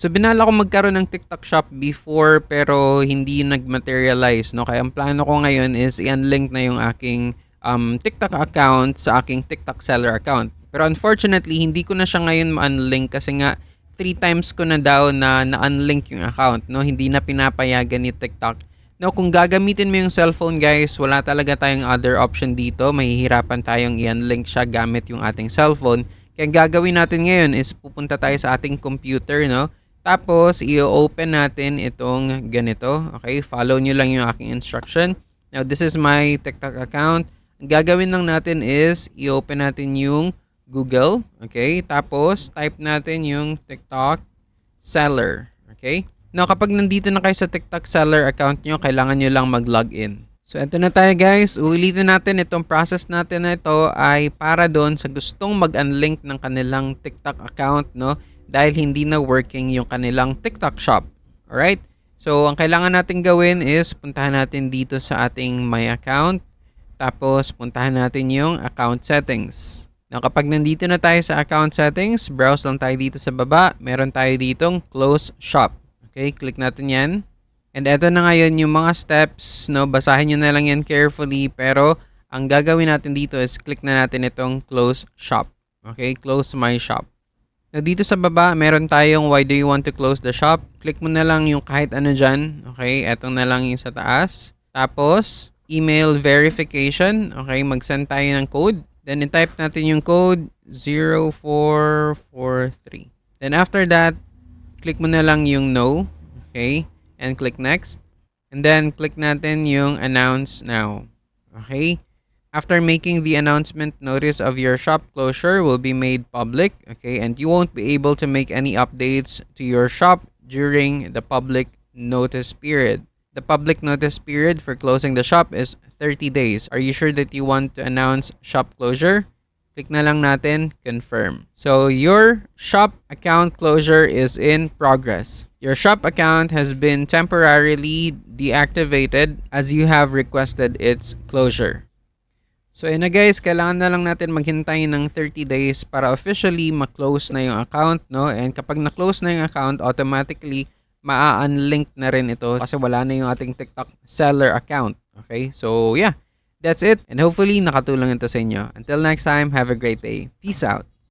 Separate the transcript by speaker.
Speaker 1: So binala ko magkaroon ng TikTok shop before pero hindi nag-materialize no. Kaya ang plano ko ngayon is i-unlink na yung aking um, TikTok account sa aking TikTok seller account. Pero unfortunately, hindi ko na siya ngayon ma-unlink kasi nga three times ko na daw na na-unlink yung account no. Hindi na pinapayagan ni TikTok. No, kung gagamitin mo yung cellphone guys, wala talaga tayong other option dito. Mahihirapan tayong i-unlink siya gamit yung ating cellphone. Kaya gagawin natin ngayon is pupunta tayo sa ating computer, no? Tapos, i-open natin itong ganito. Okay, follow nyo lang yung aking instruction. Now, this is my TikTok account. Ang gagawin lang natin is, i-open natin yung Google. Okay, tapos, type natin yung TikTok seller. Okay? Now, kapag nandito na kayo sa TikTok seller account nyo, kailangan nyo lang mag-login. So, eto na tayo guys. Uulitin natin itong process natin na ito ay para doon sa gustong mag-unlink ng kanilang TikTok account, no? Dahil hindi na working yung kanilang TikTok shop. Alright? So, ang kailangan natin gawin is puntahan natin dito sa ating My Account. Tapos, puntahan natin yung Account Settings. Now, kapag nandito na tayo sa Account Settings, browse lang tayo dito sa baba. Meron tayo ditong Close Shop. Okay, click natin yan. And eto na ngayon yung mga steps, no? Basahin nyo na lang yan carefully. Pero, ang gagawin natin dito is click na natin itong Close Shop. Okay, Close My Shop. Now, dito sa baba, meron tayong why do you want to close the shop. Click mo na lang yung kahit ano dyan. Okay, etong na lang yung sa taas. Tapos, email verification. Okay, mag-send tayo ng code. Then, i-type natin yung code 0443. Then, after that, click mo na lang yung no. Okay, and click next. And then, click natin yung announce now. Okay. After making the announcement, notice of your shop closure will be made public, okay, and you won't be able to make any updates to your shop during the public notice period. The public notice period for closing the shop is 30 days. Are you sure that you want to announce shop closure? Click na lang natin confirm. So your shop account closure is in progress. Your shop account has been temporarily deactivated as you have requested its closure. So yun na guys, kailangan na lang natin maghintay ng 30 days para officially ma-close na yung account, no? And kapag na-close na yung account, automatically maa-unlink na rin ito kasi wala na yung ating TikTok seller account. Okay? So yeah, that's it. And hopefully nakatulong ito sa inyo. Until next time, have a great day. Peace out.